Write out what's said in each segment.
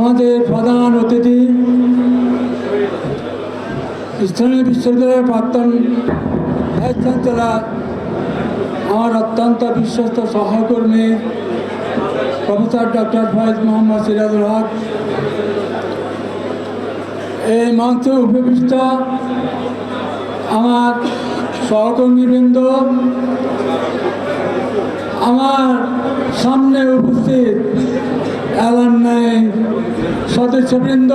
আমাদের প্রধান অতিথি, স্থানীয় বিশ্ববিদ্যালয়ের প্রাক্তন ভাইস চ্যান্সেলার, আমার অত্যন্ত বিশ্বস্ত সহকর্মী, প্রফেসর ডক্টর ফয়েজ মোহাম্মদ সিরাজুল হক। এই মঞ্চে উপবিষ্ট আমার সহকর্মীবৃন্দ, আমার সামনে উপস্থিত অ্যালামনাই সদস্যবৃন্দ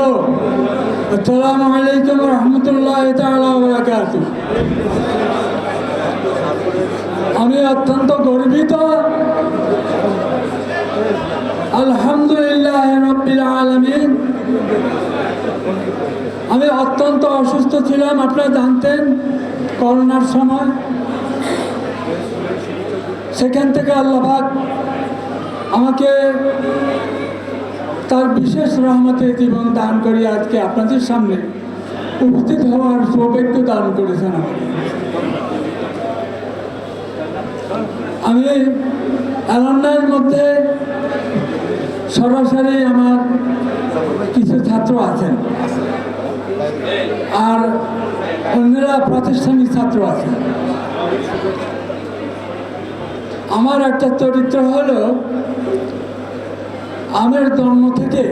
আসসালামু আলাইকুম রহমতুল্লাহ বারাকাত আমি অত্যন্ত গর্বিত। আলহামদুলিল্লাহ রব্বিল আলমিন। আমি অত্যন্ত অসুস্থ ছিলাম, আপনারা জানতেন করোনার সময়। সেখান থেকে আল্লাহবাক আমাকে তার বিশেষ রহমতে জীবন দান করি আজকে আপনাদের সামনে। উপস্থিত হওয়ার সৌভাগ্য দান করেছেন আমি অ্যালামনাইয়ের মধ্যে সরাসরি আমার কিছু ছাত্র আছেন। আর অন্যরা প্রাতিষ্ঠানিক ছাত্র আছেন। আমার একটা চরিত্র হলো আমার জন্ম থেকে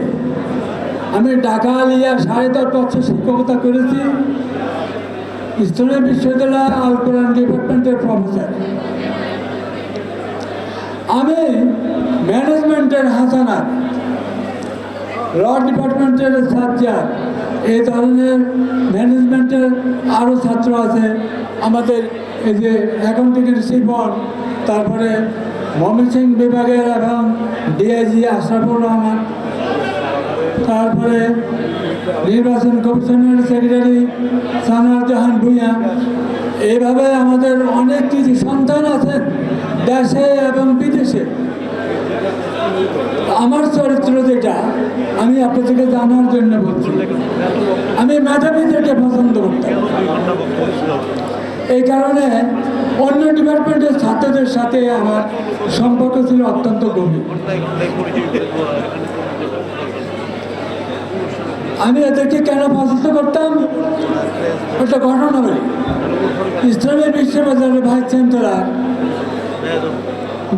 আমি ঢাকা আলিয়া সাড়ে দশ বছর শিক্ষকতা করেছি। ইসলামী বিশ্ববিদ্যালয় আল কোরআন ডিপার্টমেন্টের প্রফেসর। আমি ম্যানেজমেন্টের হাসানাত, ল ডিপার্টমেন্টের সাজ্জাদ, এই ধরনের ম্যানেজমেন্টের আরও ছাত্র আছে। আমাদের এই যে অ্যাকাউন্টিংয়ের শিবন তারপরে ময়মনসিং বিভাগের এবং ডিআইজি আশরাফুর রহমান। তারপরে নির্বাচন কমিশনের সেক্রেটারি সানোয়ার জাহান ভুঁইয়া। এইভাবে আমাদের অনেক কিছু সন্তান আছেন দেশে এবং বিদেশে। আমার চরিত্র যেটা, আমি আপনাদেরকে জানার জন্য বলছি। আমি ম্যাডামিদেরকে পছন্দ করতাম। এই কারণে অন্য ডিপার্টমেন্টের ছাত্রদের সাথে আমার সম্পর্ক ছিল অত্যন্ত গভীর। আমি এদেরকে কেন পছন্দ করতাম? একটা ঘটনা বলি ইসলামী বিশ্ববিদ্যালয়ের vice chancellor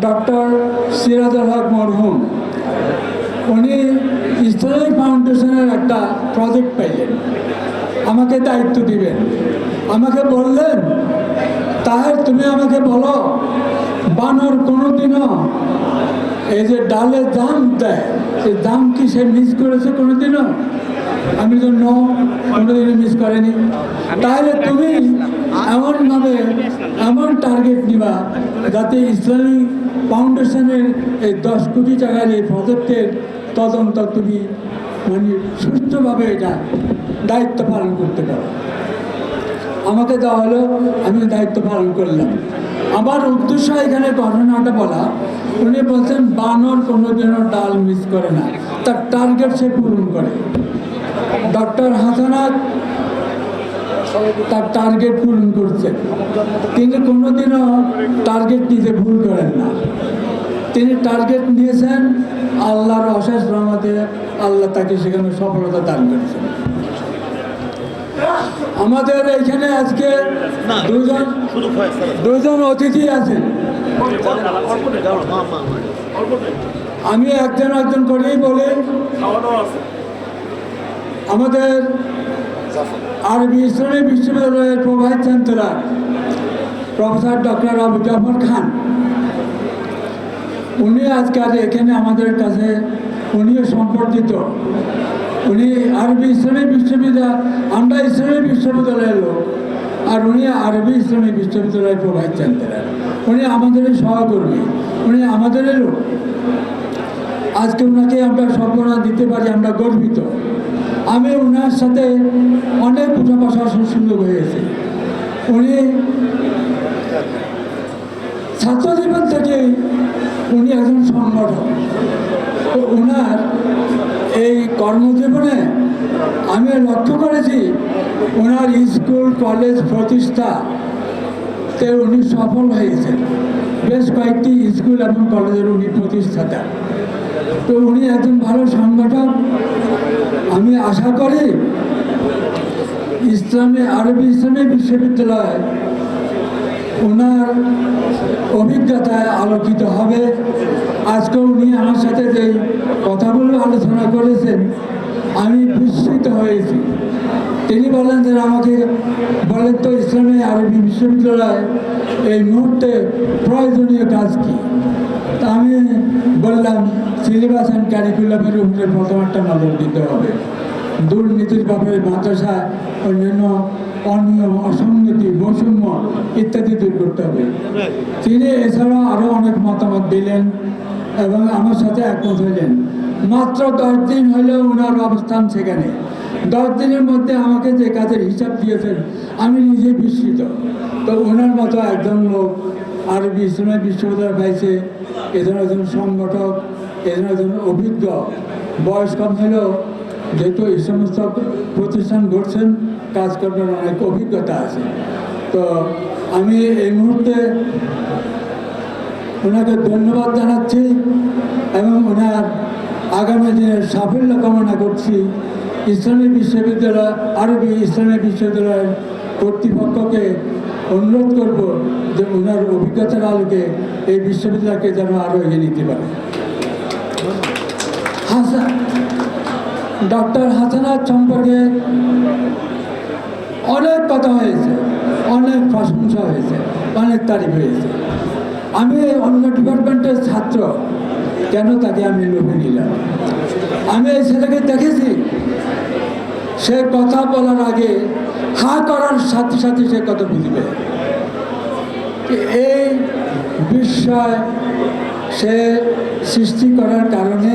doctor Sirajul Haque মরহুম, উনি ইসলামিক ফাউন্ডেশনের একটা প্রজেক্ট পাইলেন। আমাকে দায়িত্ব দিবেন। আমাকে বললেন তাহের তুমি আমাকে বলো বানর কোনোদিনও এই যে ডালের দাম দেয় সেই দাম কি সে মিস করেছে কোনোদিনও? আমি তো নো কোনোদিনও মিস করেনি। তাহলে তুমি এমনভাবে এমন টার্গেট নিবা যাতে ইসলামী ফাউন্ডেশনের এই দশ কোটি টাকার এই প্রজেক্টের তদন্ত তুমি মানে সুস্থভাবে এটা দায়িত্ব পালন করতে পারো। আমাকে দেওয়া হলো আমি দায়িত্ব পালন করলাম। আমার উদ্দেশ্য এখানে ঘটনাটা বলা, উনি বলছেন, বানর কোনো কোনোদিনও ডাল মিস করে না। তার টার্গেট সে পূরণ করে। ডক্টর হাসানাত তার টার্গেট পূরণ করছে। তিনি কোনোদিনও টার্গেট নিতে ভুল করেন না। তিনি টার্গেট নিয়েছেন আল্লাহর অশেষ রহমতে, আল্লাহ তাকে সেখানে সফলতা দান করেছেন। আমাদের এখানে আজকে দুজন দুজন অতিথি আছেন। আমি একজন একজন করেই বলি আমাদের আরবি ইসলামী বিশ্ববিদ্যালয়ের pro vice chancellor professor doctor Abu Jafar Khan. উনি আজকে এখানে আমাদের কাছে উনিও সম্পর্কিত। উনি আরবি ইসলামী বিশ্ববিদ্যালয়, আমরা ইসলামী বিশ্ববিদ্যালয়ের লোক। আর উনি আরবি ইসলামী বিশ্ববিদ্যালয়ের প্রভাইস চ্যান্সেলার উনি আমাদেরই সহকর্মী, উনি আমাদেরই লোক। আজকে ওনাকে আমরা সম্মাননা দিতে পারি, আমরা গর্বিত। আমি ওনার সাথে অনেক উঠা বসার সুযোগ হয়েছে। উনি ছাত্র জীবন থেকে উনি একজন সংগঠক। ওনার এই কর্মজীবনে আমি লক্ষ্য করেছি, ওনার স্কুল, কলেজ প্রতিষ্ঠা তে উনি সফল হয়েছেন। বেশ কয়েকটি স্কুল এবং কলেজের উনি প্রতিষ্ঠাতা। তো উনি একজন ভালো সংগঠক। আমি আশা করি ইসলামী আরবি ইসলামী বিশ্ববিদ্যালয় ওনার অভিজ্ঞতায় আলোকিত হবে। আজকে উনি আমার সাথে যেই কথাগুলো আলোচনা করেছেন, আমি বিস্মিত হয়েছি। তিনি বলেন যে আমাকে বলেন তো ইসলামী আরবি বিশ্ববিদ্যালয় এই মুহূর্তে প্রয়োজনীয় কাজ কী? তা আমি বললাম সিলেবাস অ্যান্ড ক্যারিকুলামের উপরে প্রথম একটা নজর দিতে হবে। দুর্নীতির ব্যাপারে মাদ্রাসা, অন্যান্য অনিয়ম অসঙ্গতি বৈষম্য ইত্যাদি দূর করতে হবে। তিনি এছাড়াও আরও অনেক মতামত দিলেন। এবং আমার সাথে একমত হইলেন। মাত্র দশ দিন হলেও ওনার অবস্থান সেখানে। দশ দিনের মধ্যে আমাকে যে কাজের হিসাব দিয়েছেন, আমি নিজে বিস্মিত। তো ওনার মতো একজন লোক আর ইসলামী বিশ্ববিদ্যালয় পাইছে, এজন একজন সংগঠক, এজন একজন অভিজ্ঞ। বয়স কম হলেও যেহেতু এই সমস্ত প্রতিষ্ঠান ঘটছেন কাজ অনেক অভিজ্ঞতা আছে। তো আমি এই মুহূর্তে ওনাকে ধন্যবাদ জানাচ্ছি এবং ওনার আগামী দিনের সাফল্য কামনা করছি, ইসলামী বিশ্ববিদ্যালয়, আরবি ইসলামী বিশ্ববিদ্যালয়ের কর্তৃপক্ষকে অনুরোধ করব যে ওনার অভিজ্ঞতার আলোকে এই বিশ্ববিদ্যালয়কে যেন আরও এগিয়ে নিতে পারে। ডক্টর হাসানাত সম্পর্কে অনেক কথা হয়েছে, অনেক প্রশংসা হয়েছে, অনেক তারিফ হয়েছে। আমি অন্য ডিপার্টমেন্টের ছাত্র, কেন তাকে আমি লোভে নিলাম? আমি ছেলেকে দেখেছি, সে কথা বলার আগে হা করার সাথে সাথে সে কথা বুঝবে। এই বিষয় সে সৃষ্টি করার কারণে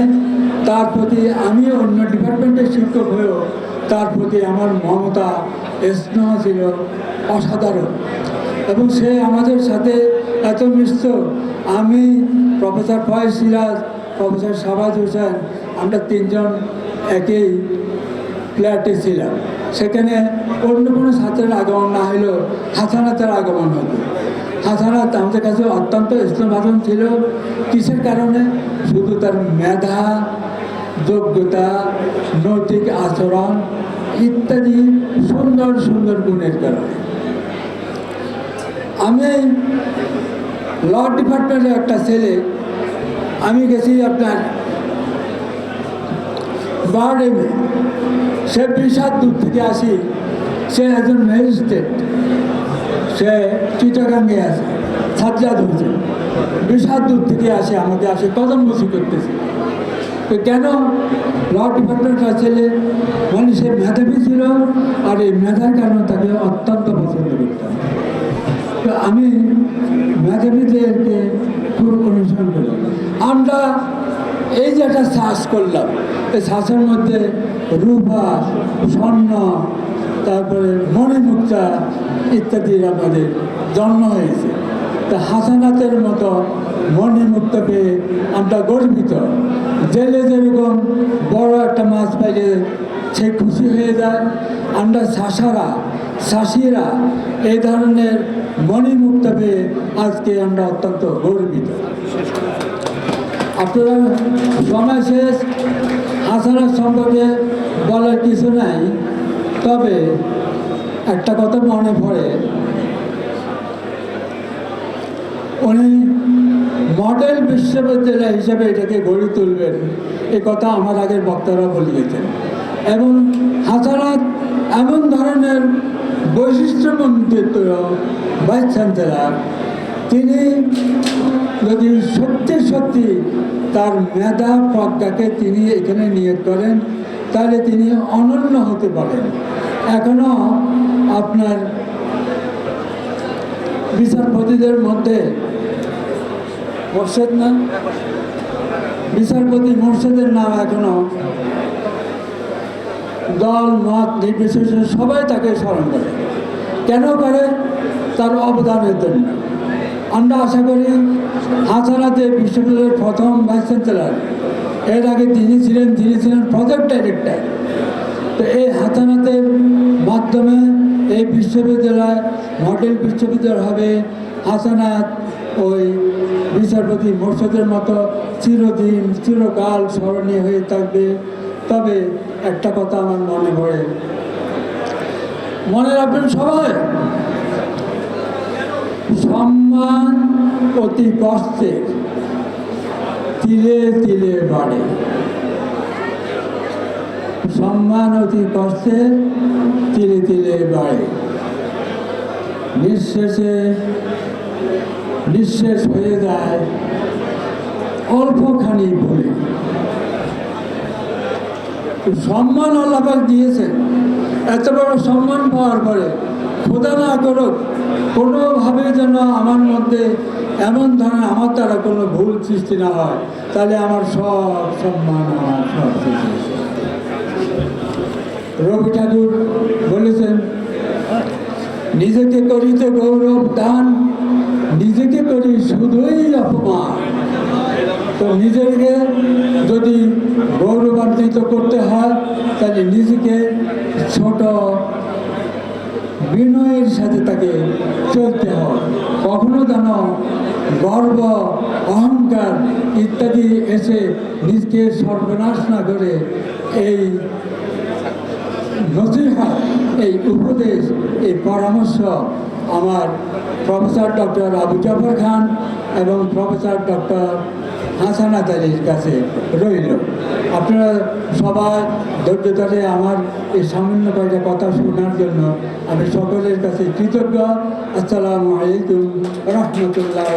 তার প্রতি আমি অন্য ডিপার্টমেন্টের শিক্ষক হয়েও তার প্রতি আমার মমতা, স্নেহ ছিল অসাধারণ। এবং সে আমাদের সাথে এত মিশত আমি প্রফেসর ফয়েজ সিরাজ, প্রফেসর শাবাজ হোসেন, আমরা তিনজন একই ফ্ল্যাটে ছিলাম। সেখানে অন্য কোনো ছাত্রের আগমন না হলেও হাসানাতের আগমন হতো হাসানাত আমাদের কাছে অত্যন্ত ইসলাম ছিল। কিসের কারণে? শুধু তার মেধা, যোগ্যতা, নৈতিক আচরণ ইত্যাদি সুন্দর সুন্দর গুণের কারণে। আমি ল ডিপার্টমেন্টের একটা ছেলে, আমি গেছি আপনার বারডেমে। সে বিশাল দূর থেকে আসি, সে একজন ম্যাজিস্ট্রেট, সে চিটাগাঙ্গে আছে, সাজ্জাদ হয়েছে বিশাল দূর থেকে আসে, আমাকে আসে কদম বসি করতেছে। তো কেন ল ডিপার্টমেন্টের ছেলে মানে সে মেধাবী ছিল, আর এই মেধার কারণে তাকে অত্যন্ত পছন্দ করতাম। তো আমি মেধাবীদেরকে খুব অনুসরণ করি। আমরা এই যে একটা শ্বাস করলাম, এই শ্বাসের মধ্যে রূপা, স্বর্ণ, তারপরে মণিমুক্তা ইত্যাদির আমাদের জন্ম হয়েছে। তা হাসানাতের মতো মণিমুক্ত পেয়ে আমরা গর্বিত। জেলে যেরকম বড় একটা মাছ পাইলে সে খুশি হয়ে যায়, আমরা শাসারা শাসিরা এই ধরনের মণিমুক্ত পেয়ে আজকে আমরা অত্যন্ত গর্বিত। আপনারা সময় শেষ, হাসানার সম্পর্কে বলার কিছু নাই, তবে একটা কথা মনে পড়ে। উনি মডেল বিশ্ববিদ্যালয় হিসেবে এটাকে গড়ে তুলবেন, এ কথা আমার আগের বক্তারা বলিয়েছেন এবং হাসানাত এমন ধরনের বৈশিষ্ট্যমণ্ডিত ভাইস চ্যান্সেলার তিনি যদি সত্যি সত্যি তার মেধা প্রজ্ঞাকে তিনি এখানে নিয়োগ করেন, তাহলে তিনি অনন্য হতে পারেন। এখনও আপনার বিচারপতিদের মধ্যে মোর্শেদ না? বিচারপতি মোর্শেদের নাম এখনও দল, মত, নির্বিশেষে সবাই তাকে স্মরণ করে। কেন করে? তার অবদানের জন্য। আমরা আশা করি হাসানাতে বিশ্ববিদ্যালয়ের প্রথম ভাইস চ্যান্সেলার, এর আগে তিনি ছিলেন তিনি ছিলেন প্রজেক্ট ডাইরেক্টর তো এই হাসানাতের মাধ্যমে এই বিশ্ববিদ্যালয় মডেল বিশ্ববিদ্যালয় হবে হাসানাত ওই বিচারপতি মোর্শেদের মতো চিরদিন, চিরকাল স্মরণীয় হয়ে থাকবে। তবে একটা কথা আমার মনে পড়ে। মনে রাখবেন সবাই, সম্মান অতি কষ্টের, তিলে তিলে বাড়ে। সম্মান অতি কষ্টের, তিলে তিলে বাড়ে। নিঃশেষে, নিঃশেষ হয়ে যায় অল্পখানি ভুলে। সম্মান আল্লাপাক দিয়েছেন এত বড় সম্মান পাওয়ার পরে খোদা না করুক, কোনোভাবে যেন আমার মধ্যে এমন ধরনের আমার দ্বারা কোনো ভুল সৃষ্টি না হয়, তাহলে আমার সব সম্মান আমার সব। রবি ঠাকুর বলেছেন, নিজেকে করি করিতে গৌরব দান, নিজেকে করি শুধুই অপমান তো নিজেকে যদি গৌরবান্বিত করতে হয় তাহলে নিজেকে ছোট বিনয়ের সাথে তাকে চলতে হয় কখনো গর্ব, অহংকার ইত্যাদি এসে নিজকে সর্বনাশ না করে এই নসিহা, এই উপদেশ, এই পরামর্শ আমার প্রফেসর ডক্টর আবু জাফর খান এবং প্রফেসর ডক্টর হাসানাত আলীর কাছে রইল। আপনারা সবার ধৈর্য ধরে আমার এই সামান্য কয়েকটা কথা শোনার জন্য আমি সকলের কাছে কৃতজ্ঞ। আসসালামু আলাইকুম রহমতুল্লাহ।